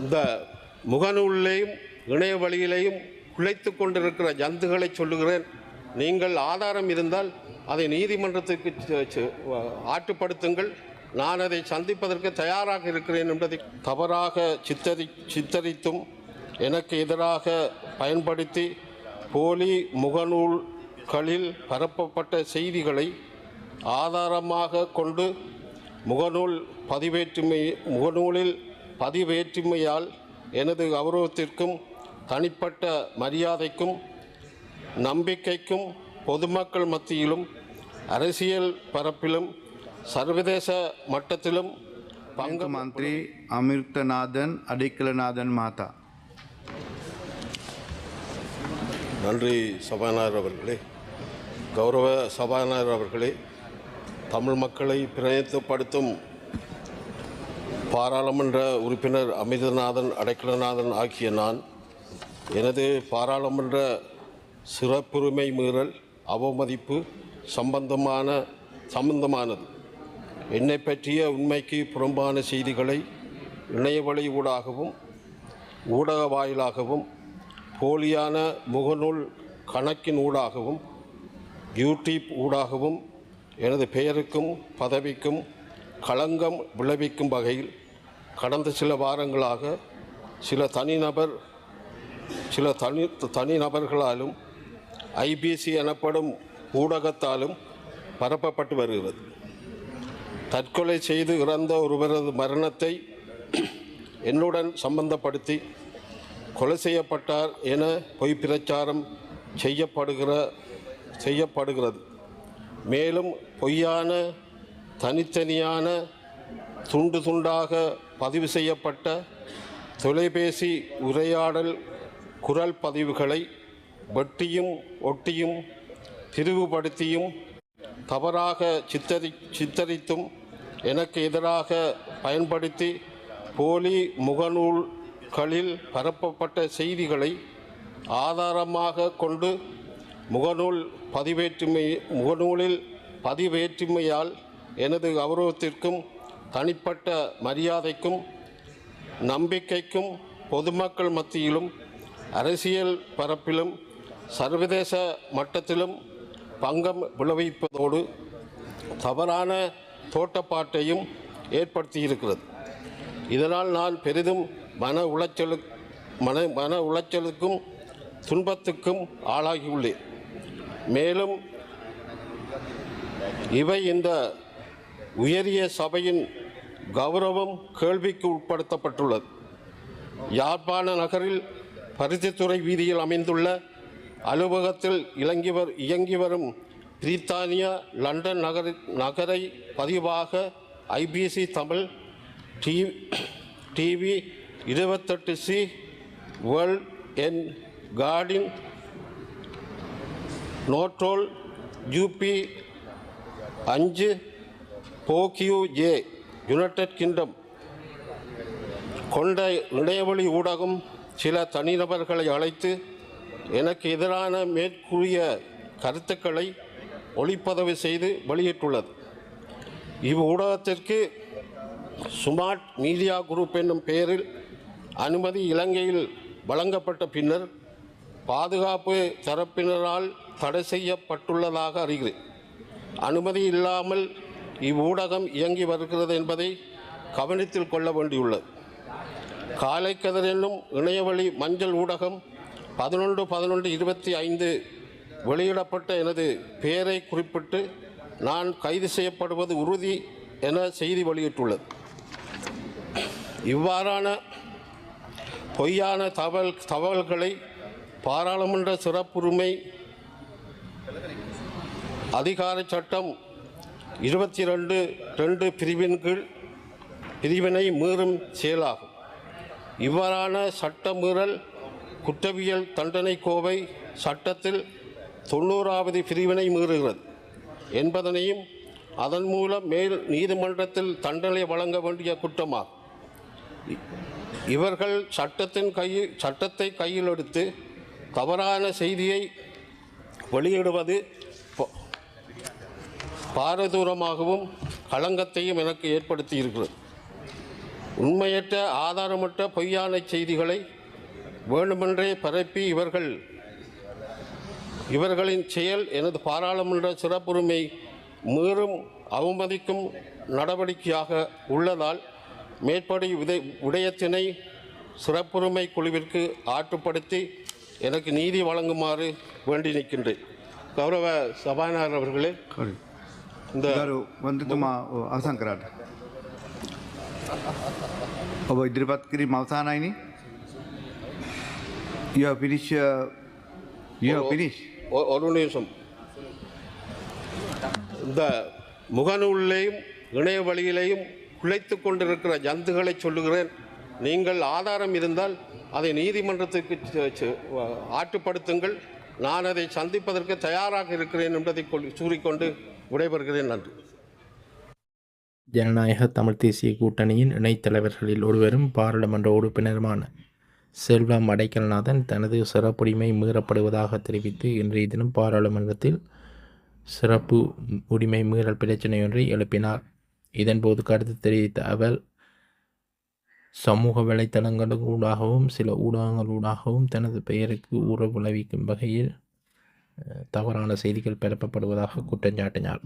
இந்த முகநூலிலேயும் இணைய வழியிலேயும் உழைத்து கொண்டிருக்கிற ஜந்துகளை சொல்லுகிறேன். நீங்கள் ஆதாரம் இருந்தால் அதை நீதிமன்றத்துக்கு ஆட்டுப்படுத்துங்கள் நான் அதை சந்திப்பதற்கு தயாராக இருக்கிறேன் என்பதை தவறாக சித்தரி சித்தரித்தும் எனக்கு எதிராக பயன்படுத்தி போலி முகநூல்களில் பரப்பப்பட்ட செய்திகளை ஆதாரமாக கொண்டு முகநூல் பதிவேற்றுமை முகநூலில் பதிவேற்றுமையால் எனது கௌரவத்திற்கும் தனிப்பட்ட மரியாதைக்கும் நம்பிக்கைக்கும் பொதுமக்கள் மத்தியிலும் அரசியல் பரப்பிலும் சர்வதேச மட்டத்திலும் பங்கு மந்திரி அமிர்தநாதன் அடிக்கலநாதன் மாதா. நன்றி சபாநாயகர் அவர்களே. கௌரவ சபாநாயகர் அவர்களே தமிழ் மக்களை பிரயத்தப்படுத்தும் பாராளுமன்ற உறுப்பினர் அமிர்தநாதன் அடைக்கலநாதன் ஆகிய நான் எனது பாராளுமன்ற சிறப்புரிமை மீறல் அவமதிப்பு சம்பந்தமான சம்பந்தமானது. என்னை பற்றிய உண்மைக்கு புறம்பான செய்திகளை இணையவழி ஊடாகவும் ஊடக வாயிலாகவும் போலியான முகநூல் கணக்கின் ஊடாகவும் யூடியூப் ஊடாகவும் எனது பெயருக்கும் பதவிக்கும் களங்கம் விளைவிக்கும் வகையில் கடந்த சில வாரங்களாக சில தனிநபர் சில தனி தனிநபர்களாலும் ஐபிசி எனப்படும் ஊடகத்தாலும் பரப்பப்பட்டு வருகிறது. தற்கொலை செய்து இறந்த ஒருவரது மரணத்தை என்னுடன் சம்பந்தப்படுத்தி கொலை செய்யப்பட்டார் என பொய் பிரச்சாரம் செய்யப்படுகிற செய்யப்படுகிறது. மேலும் பொய்யான தனித்தனியான துண்டு துண்டாக பதிவு செய்யப்பட்ட தொலைபேசி உரையாடல் குரல் பதிவுகளை வெட்டியும் ஒட்டியும் பிரிவுபடுத்தியும் தவறாக சித்தரி சித்தரித்தும் எனக்கு எதிராக பயன்படுத்தி போலி முகநூல்களில் பரப்பப்பட்ட செய்திகளை ஆதாரமாக கொண்டு முகநூல் பதிவேற்றுமை முகநூலில் பதிவேற்றுமையால் எனது கௌரவத்திற்கும் தனிப்பட்ட மரியாதைக்கும் நம்பிக்கைக்கும் பொதுமக்கள் மத்தியிலும் அரசியல் பரப்பிலும் சர்வதேச மட்டத்திலும் பங்கம் விளைவிப்பதோடு தவறான தோட்டப்பாட்டையும் ஏற்படுத்தியிருக்கிறது. இதனால் நான் பெரிதும் மன உளைச்சலு மன மன உளைச்சலுக்கும் துன்பத்துக்கும் ஆளாகியுள்ளேன். மேலும் இவை இந்த உயரிய சபையின் கௌரவம் கேள்விக்கு உட்படுத்தப்பட்டுள்ளது. யாழ்ப்பாண நகரில் பருத்தித்துறை வீதியில் அமைந்துள்ள அலுவலகத்தில் இலங்கி வர் இயங்கி வரும் பிரித்தானியா லண்டன் நகர நகரை பதிவாக ஐபிசி தமிழ் டி டிவி இருபத்தெட்டு சி வேர்ல்ட் என் கார்டின் நோட்ரோல் யூபி அஞ்சு போக்கியூ ஜே யுனைடெட் கிங்டம் கொண்ட இணையவழி ஊடகம் சில தனிநபர்களை அழைத்து எனக்கு எதிரான மேற்கூறிய கருத்துக்களை ஒளிப்பதவி செய்து வெளியிட்டுள்ளது. இவ் ஊடகத்திற்கு ஸ்மார்ட் மீடியா குரூப் என்னும் பெயரில் அனுமதி இலங்கையில் வழங்கப்பட்ட பின்னர் பாதுகாப்பு தரப்பினரால் தடை செய்யப்பட்டுள்ளதாக அறிகிறேன். அனுமதி இல்லாமல் இவ்வூடகம் இயங்கி வருகிறது என்பதை கவனத்தில் கொள்ள வேண்டியுள்ளது. காலைக்கதிர் என்னும் இணையவழி மஞ்சள் ஊடகம் பதினொன்று பதினொன்று இருபத்தி ஐந்து வெளியிடப்பட்ட எனது பெயரை குறிப்பிட்டு நான் கைது செய்யப்படுவது உறுதி என செய்தி வெளியிட்டுள்ளது. இவ்வாறான பொய்யான தகவல் தகவல்களை பாராளுமன்ற சிறப்புரிமை அதிகார சட்டம் இருபத்தி ரெண்டு ரெண்டு பிரிவின் கீழ் பிரிவினை மீறும் செயலாகும். இவ்வாறான சட்ட மீறல் குற்றவியல் தண்டனை கோவை சட்டத்தில் தொண்ணூறாவது பிரிவினை மீறுகிறது. என்பதனையும் அதன் மூலம் மேல் நீதிமன்றத்தில் தண்டனை வழங்க வேண்டிய குற்றமாகும். இவர்கள் சட்டத்தின் கையில் சட்டத்தை கையில் எடுத்து தவறான செய்தியை வெளியிடுவது பாரதூரமாகவும் களங்கத்தையும் எனக்கு ஏற்படுத்தி இருக்கிறது உண்மையற்ற ஆதாரமற்ற பொய்யான செய்திகளை வேண்டுமென்றே பரப்பி இவர்கள் இவர்களின் செயல் எனது பாராளுமன்ற சிறப்புரிமை மீறும் அவமதிக்கும் நடவடிக்கையாக உள்ளதால் மேற்படி விதை விடயத்தினை சிறப்புரிமை குழுவிற்கு ஆற்றுப்படுத்தி எனக்கு நீதி வழங்குமாறு வேண்டி நிற்கின்றேன். கௌரவ சபாநாயகர் அவர்களே හරි. இந்த ගරු වන්දතුමා අවසං කරන්න. ඔබ ඉදිරිපත් කිරීම අවසානයිනි. You have finished, uh, you have finished. ஒ- ஒரு நிமிஷம் இந்த முகநூலிலேயும் இணைய வழியிலேயும் குலைத்து கொண்டிருக்கிற ஜந்துகளை சொல்லுகிறேன் நீங்கள் ஆதாரம் இருந்தால் அதை நீதிமன்றத்துக்கு செ- செ- வ- ஆற்றுப்படுத்துங்கள் நான் அதை சந்திப்பதற்கு தயாராக இருக்கிறேன் என்பதை கொள்- கூறிக்கொண்டு விடைபெறுகிறேன் நன்றி. ஜனநாயக தமிழ் தேசிய கூட்டணியின் இணைத் தலைவர்களில் ஒருவரும் பாராளுமன்ற உறுப்பினருமான செல்வம் அடைக்கல்நாதன் தனது சிறப்புரிமை மீறப்படுவதாக தெரிவித்து இன்றைய தினம் பாராளுமன்றத்தில் சிறப்பு உரிமை மீறல் பிரச்சினையொன்றை எழுப்பினார். இதன்போது கருத்து தெரிவித்த அவர் சமூக வலைத்தளங்களூடாகவும் சில ஊடகங்களூடாகவும் தனது பெயருக்கு உறவு விளைவிக்கும் வகையில் தவறான செய்திகள் பரப்பப்படுவதாக குற்றஞ்சாட்டினார்.